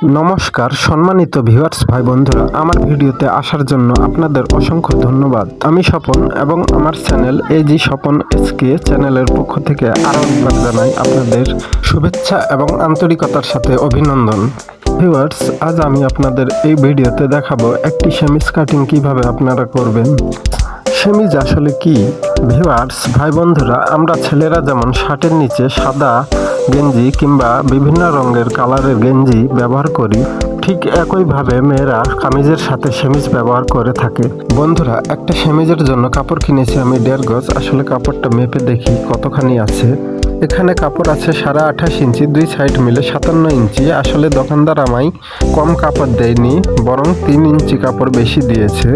নমস্কার, সম্মানিত ভিউয়ার্স ভাই বন্ধুরা আমার ভিডিওতে আসার জন্য আপনাদের অসংখ্য ধন্যবাদ। আমি স্বপন এবং আমার চ্যানেল এজি স্বপন এসকে চ্যানেলের পক্ষ থেকে আরও একবার জানাই আপনাদের শুভেচ্ছা এবং আন্তরিকতার সাথে অভিনন্দন। ভিউয়ার্স আজ আমি আপনাদের এই ভিডিওতে দেখাবো একটি সেমিস কাটিং কীভাবে আপনারা করবেন। সেমিজ আসলে কি? ভিউয়ার্স ভাই বন্ধুরা আমরা ছেলেরা যেমন শার্টের নিচে সাদা গেঞ্জি কিংবা বিভিন্ন রঙের কালারের গেঞ্জি ব্যবহার করি, ঠিক একইভাবে মেয়েরা কামিজের সাথে সেমিজ ব্যবহার করে থাকে। বন্ধুরা, একটা সেমিজের জন্য কাপড় কিনেছি আমি দেড় গজ, আসলে কাপড়টা মেপে দেখি কতখানি আছে। এখানে কাপড় আছে সাড়ে আঠাশ ইঞ্চি, দুই সাইড মিলে সাতান্ন ইঞ্চি। আসলে দোকানদার আমায় কম কাপড় দেয়নি, বরং তিন ইঞ্চি কাপড় বেশি দিয়েছে।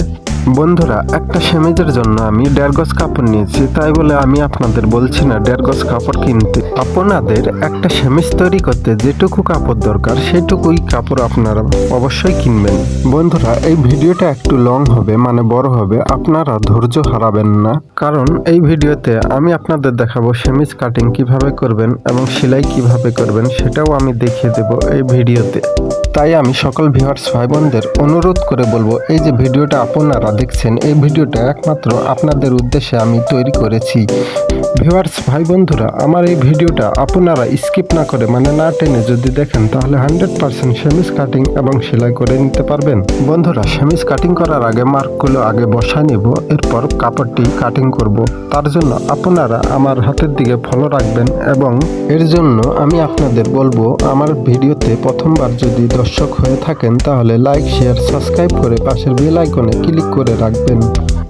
বন্ধুরা, একটা সেমিজের জন্য আমি দেড় গজ কাপড় নিয়েছি, তাই বলে আমি আপনাদের বলছি না দেড় গজ কাপড় কিনতে। আপনাদের একটা সেমিজ তৈরি করতে যেটুকু কাপড় দরকার, সেটুকুই কাপড় আপনারা অবশ্যই কিনবেন। বন্ধুরা, এই ভিডিওটা একটু লং হবে মানে বড় হবে, আপনারা ধৈর্য হারাবেন না। কারণ এই ভিডিওতে আমি আপনাদের দেখাবো সেমিজ কাটিং কীভাবে করবেন এবং সেলাই কীভাবে করবেন, সেটাও আমি দেখিয়ে দেব এই ভিডিওতে। তাই আমি সকল ভিউয়ার্স ভাই বোনদের অনুরোধ করে বলব, এই যে ভিডিওটা আপনারা দেখছেন, এই ভিডিওটা একমাত্র আপনাদের উদ্দেশ্যে আমি তৈরি করেছি। ভিউয়ার্স ভাই বন্ধুরা আমার এই ভিডিওটা আপনারা স্কিপ না করে মানে না টেনে যদি দেখেন, তাহলে হান্ড্রেড পার্সেন্ট সেমিস কাটিং এবং সেলাই করে নিতে পারবেন। বন্ধুরা সেমিস কাটিং করার আগে মার্কগুলো আগে বসা নেব, এরপর কাপড়টি কাটিং করব। তার জন্য আপনারা আমার হাতের দিকে ফলো রাখবেন এবং এর জন্য আমি আপনাদের বলব, আমার ভিডিওতে প্রথমবার যদি দর্শক হয়ে থাকেন, তাহলে লাইক শেয়ার সাবস্ক্রাইব করে পাশের বেল আইকনে ক্লিক করে রাখবেন।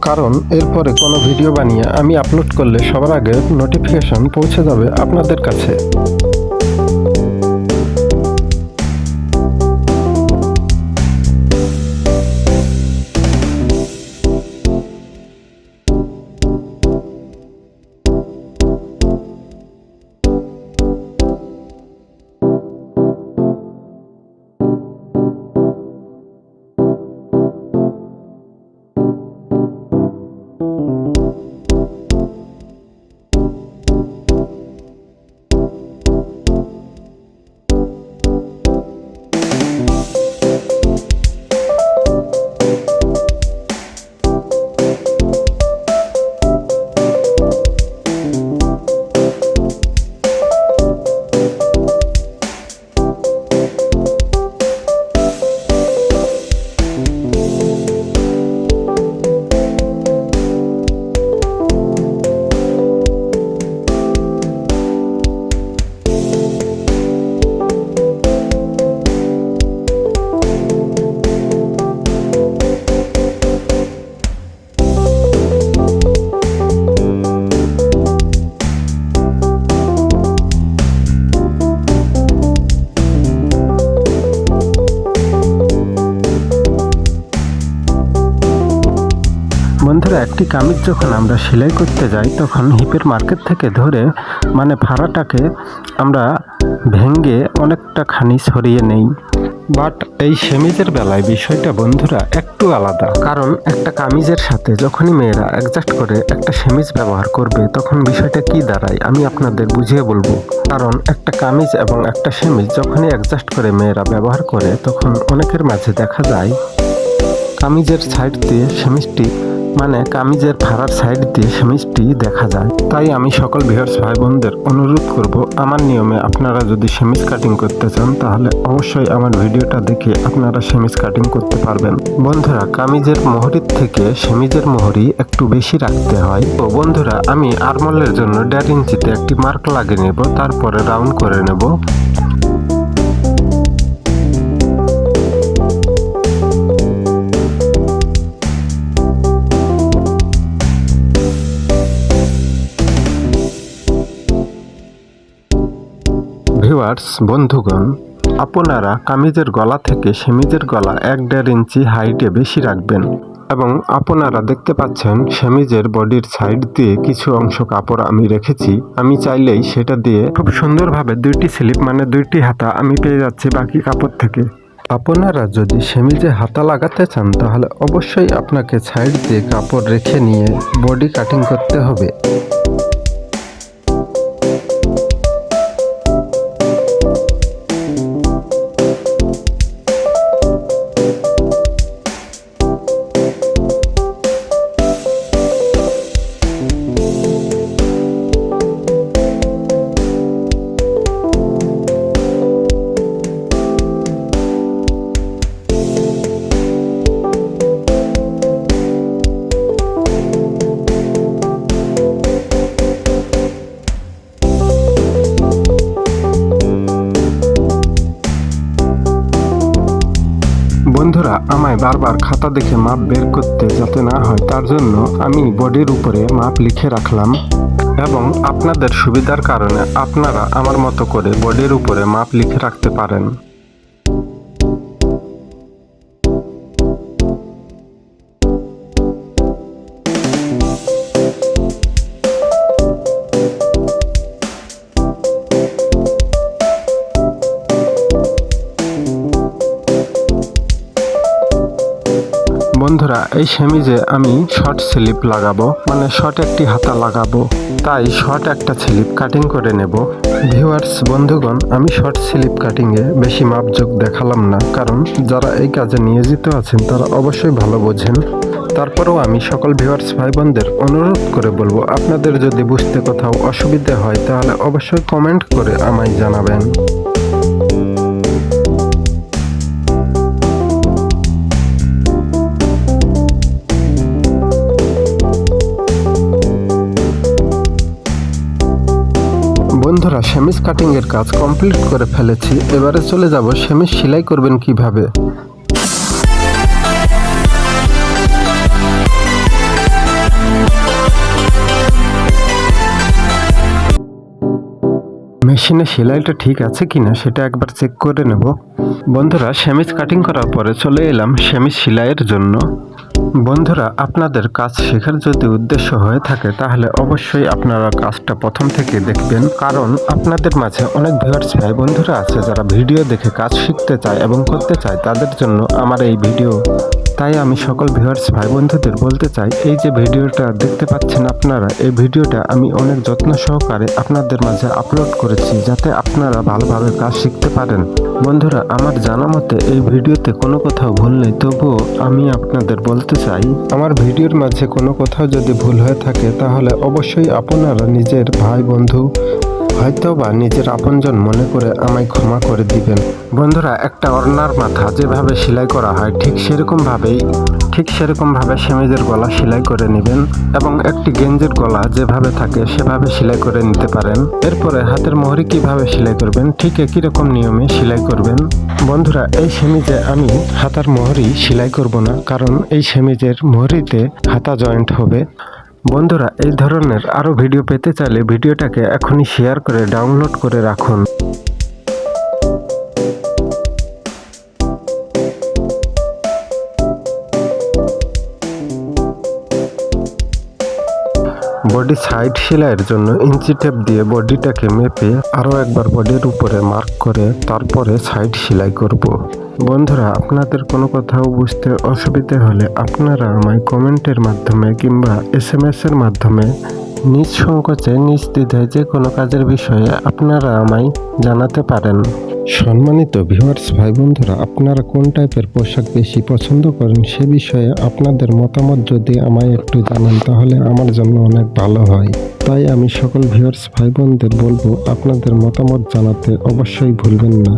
কারণ এরপরে কোনো ভিডিও বানিয়ে আমি আপলোড করলে সবার আগে নোটিফিকেশন পৌঁছে যাবে আপনাদের কাছে। একটি কামিজ যখন আমরা সেলাই করতে যাই, তখন হিপের মার্কেট থেকে ধরে মানে ফাড়াটাকে আমরা ভেঙ্গে অনেকটা খানি সরিয়ে নেই। বাট এই সেমিজের বেলায় বিষয়টা বন্ধুরা একটু আলাদা। কারণ একটা কামিজের সাথে যখনই মেয়েরা অ্যাডজাস্ট করে একটা সেমিজ ব্যবহার করবে, তখন বিষয়টা কি দাঁড়ায় আমি আপনাদের বুঝিয়ে বলব। কারণ একটা কামিজ এবং একটা সেমিজ যখনই অ্যাডজাস্ট করে মেয়েরা ব্যবহার করে, তখন অনেকের মাঝে দেখা যায়, কামিজের সাইড দিয়ে সেমিজটি মানে কামিজের ফাড়ার সাইড দিয়ে সেমিজটি দেখা যায়। তাই আমি সকল ভিউয়ার্স ভাই বোনদের অনুরোধ করব, আমার নিয়মে আপনারা যদি সেমিজ কাটিং করতে চান, তাহলে অবশ্যই আমার ভিডিওটা দেখে আপনারা সেমিজ কাটিং করতে পারবেন। বন্ধুরা, কামিজের মোহরির থেকে সেমিজের মোহরি একটু বেশি রাখতে হয়। তো বন্ধুরা, আমি আরমলের জন্য দেড় ইঞ্চিতে একটি মার্ক লাগিয়ে নেব, তারপরে রাউন্ড করে নেব। ভিউয়ার্স, বন্ধুগণ, আপনারা কামিজের গলা থেকে সেমিজের গলা এক দেড় ইঞ্চি হাইটে বেশি রাখবেন এবং আপনারা দেখতে পাচ্ছেন সেমিজের বডির সাইড দিয়ে কিছু অংশ কাপড় আমি রেখেছি। আমি চাইলেই সেটা দিয়ে খুব সুন্দরভাবে দুইটি স্লিপ মানে দুইটি হাতা আমি পেয়ে যাচ্ছি বাকি কাপড় থেকে। আপনারা যদি সেমিজে হাতা লাগাতে চান, তাহলে অবশ্যই আপনাকে সাইড দিয়ে কাপড় রেখে নিয়ে বডি কাটিং করতে হবে। বন্ধুরা, আমায় বারবার খাতা দেখে মাপ বের করতে যাতে না হয়, তার জন্য আমি বডির উপরে মাপ লিখে রাখলাম এবং আপনাদের সুবিধার কারণে আপনারা আমার মতো করে বডির উপরে মাপ লিখে রাখতে পারেন। বন্ধুরা, এই সেমিজে আমি শর্ট স্লিপ লাগাবো মানে শর্ট একটি হাতা লাগাবো। তাই শর্ট একটা স্লিপ কাটিং করে নেব। ভিউয়ার্স, বন্ধুগণ, আমি শর্ট স্লিপ কাটিংয়ে বেশি মাপযোগ দেখালাম না, কারণ যারা এই কাজে নিয়োজিত আছেন, তারা অবশ্যই ভালো বোঝেন। তারপরেও আমি সকল ভিউয়ার্স ভাই বোনদের অনুরোধ করে বলব, আপনাদের যদি বুঝতে কোথাও অসুবিধা হয়, তাহলে অবশ্যই কমেন্ট করে আমায় জানাবেন। বন্ধুরা, সেমিস কাটিং এর কাজ কমপ্লিট করে ফেলেছি। এবারে চলে যাব, সেমিস সেলাই করবেন কীভাবে? মেশিনে সেলাইটা ঠিক আছে কিনা সেটা একবার চেক করে নেব। বন্ধুরা, সেমিস কাটিং করার পরে চলে এলাম সেমিস সেলাইয়ের জন্য। বন্ধুরা, আপনাদের কাজ শেখার যদি উদ্দেশ্য হয়ে থাকে, তাহলে অবশ্যই আপনারা কাজটা প্রথম থেকে দেখবেন। কারণ আপনাদের মাঝে অনেক ভিউয়ার্স ভাই বন্ধুরা আছে, যারা ভিডিও দেখে কাজ শিখতে চায় এবং করতে চায়, তাদের জন্য আমার এই ভিডিও তাই আমি সকল ভিউয়ার্স ভাই বন্ধুদের বলতে চাই, এই যে ভিডিওটা দেখতে পাচ্ছেন আপনারা, এই ভিডিওটা আমি অনেক যত্ন সহকারে আপনাদের মাঝে আপলোড করেছি যাতে আপনারা ভালোভাবে কাজ শিখতে পারেন। বন্ধুরা, আমার জানা মতে এই ভিডিওতে কোনো কোথাও ভুল নেই, তবুও আমি আপনাদের বলতে চাই, আমার ভিডিওর মাঝে কোনো কোথাও যদি ভুল হয়ে থাকে, তাহলে অবশ্যই আপনারা নিজের ভাই বন্ধু হয়তো বা নিজের আপনজন মনে করে আমায় ক্ষমা করে দিবেন। বন্ধুরা, একটা অর্নার মাথা যেভাবে সেলাই করা হয়, ঠিক সেরকম ভাবেই ঠিক সেরকম ভাবে সেমিজের গলা সেলাই করে নেবেন এবং একটি গেঞ্জির গলা যেভাবে থাকে সেভাবে সেলাই করে নিতে পারেন। এরপরে হাতের মোহরি কীভাবে সেলাই করবেন, ঠিক একই রকম নিয়মে সেলাই করবেন। বন্ধুরা, এই সেমিজে আমি হাতার মোহরি সেলাই করব না, কারণ এই সেমিজের মোহরিতে হাতা জয়েন্ট হবে। বন্ধুরা, এই ধরনের আরও ভিডিও পেতে চাইলে ভিডিওটাকে এখনই শেয়ার করে ডাউনলোড করে রাখুন বডি সাইড সেলাইয়ের জন্য ইঞ্চি টেপ দিয়ে বডিটাকে মেপে আরও একবার বডির উপরে মার্ক করে তারপরে সাইড সেলাই করব। বন্ধুরা, আপনাদের কোনো কথাও বুঝতে অসুবিধে হলে আপনারা আমায় কমেন্টের মাধ্যমে কিংবা এস এম এস এর মাধ্যমে নিজ সংকোচে, নিজ দ্বিধায় যে কোনো কাজের বিষয়ে আপনারা আমায় জানাতে পারেন। সম্মানিত ভিউয়ার্স ভাই বন্ধুরা, আপনারা কোন টাইপের পোশাক বেশি পছন্দ করেন সে বিষয়ে আপনাদের মতামত যদি আমায় একটু জানান, তাহলে আমার জন্য অনেক ভালো হয়। তাই আমি সকল ভিউয়ার্স ভাই বোনদের বলব, আপনাদের মতামত জানাতে অবশ্যই ভুলবেন না।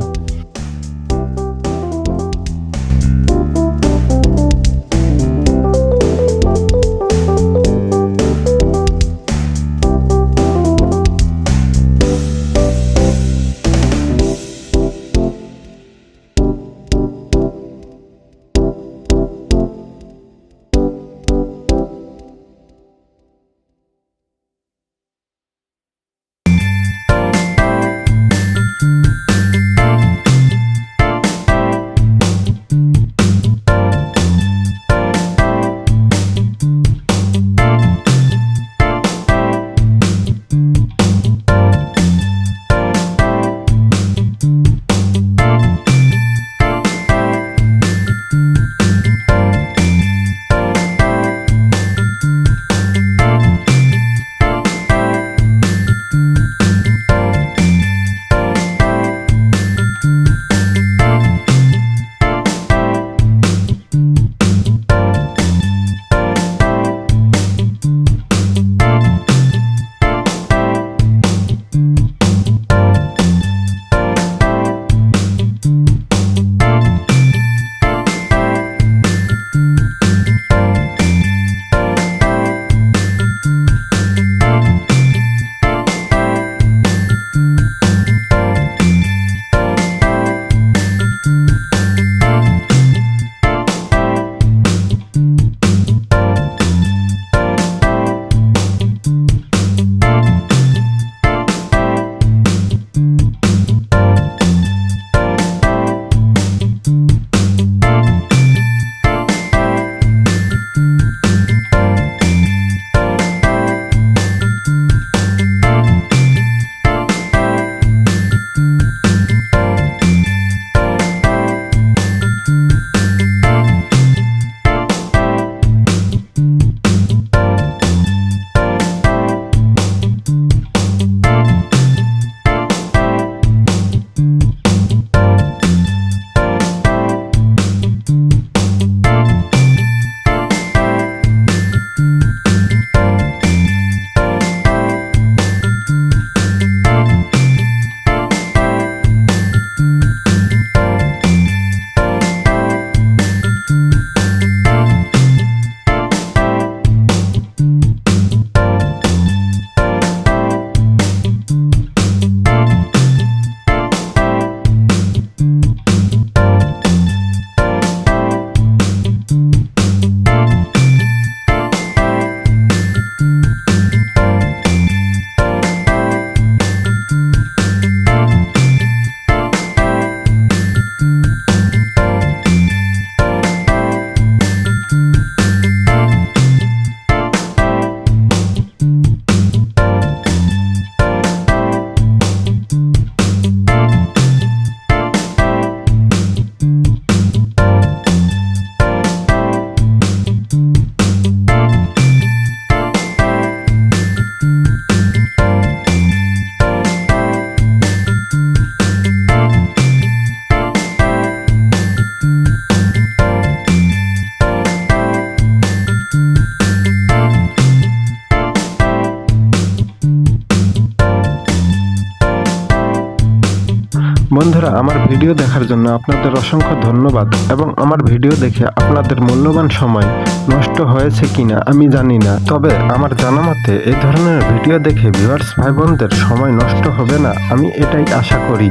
ভিডিও দেখার জন্য আপনাদের অসংখ্য ধন্যবাদ এবং আমার ভিডিও দেখে আপনাদের মূল্যবান সময় নষ্ট হয়েছে কিনা আমি জানি না। তবে আমার জানা মতে এই ধরনের ভিডিও দেখে ভিউয়ার্স ভাই বোনদের সময় নষ্ট হবে না, আমি এটাই আশা করি।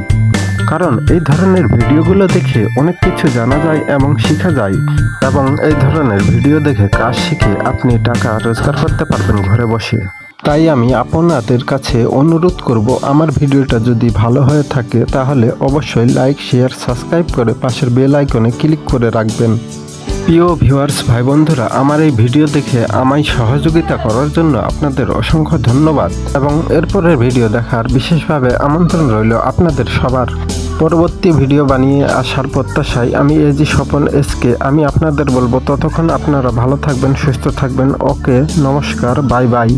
কারণ এই ধরনের ভিডিওগুলো দেখে অনেক কিছু জানা যায় এবং শেখা যায়, এবং এই ধরনের ভিডিও দেখে কাজ শিখে আপনি টাকা রোজগার করতে পারবেন ঘরে বসে। তাই আমি আপনাদের কাছে অনুরোধ করব, আমার ভিডিওটা যদি ভালো হয়ে থাকে তাহলে অবশ্যই লাইক, শেয়ার, সাবস্ক্রাইব করে পাশের বেল আইকনে ক্লিক করে রাখবেন। প্রিয় ভিউয়ার্স ভাই বন্ধুরা আমার এই ভিডিও দেখে আমায় সহযোগিতা করার জন্য আপনাদের অসংখ্য ধন্যবাদ এবং এরপরের ভিডিও দেখার বিশেষভাবে আমন্ত্রণ রইল আপনাদের সবার। পরবর্তী ভিডিও বানিয়ে আসার প্রত্যাশায় আমি এজি স্বপন এসকে, আমি আপনাদের বলব, ততক্ষণ আপনারা ভালো থাকবেন, সুস্থ থাকবেন। ওকে, নমস্কার, বাই বাই।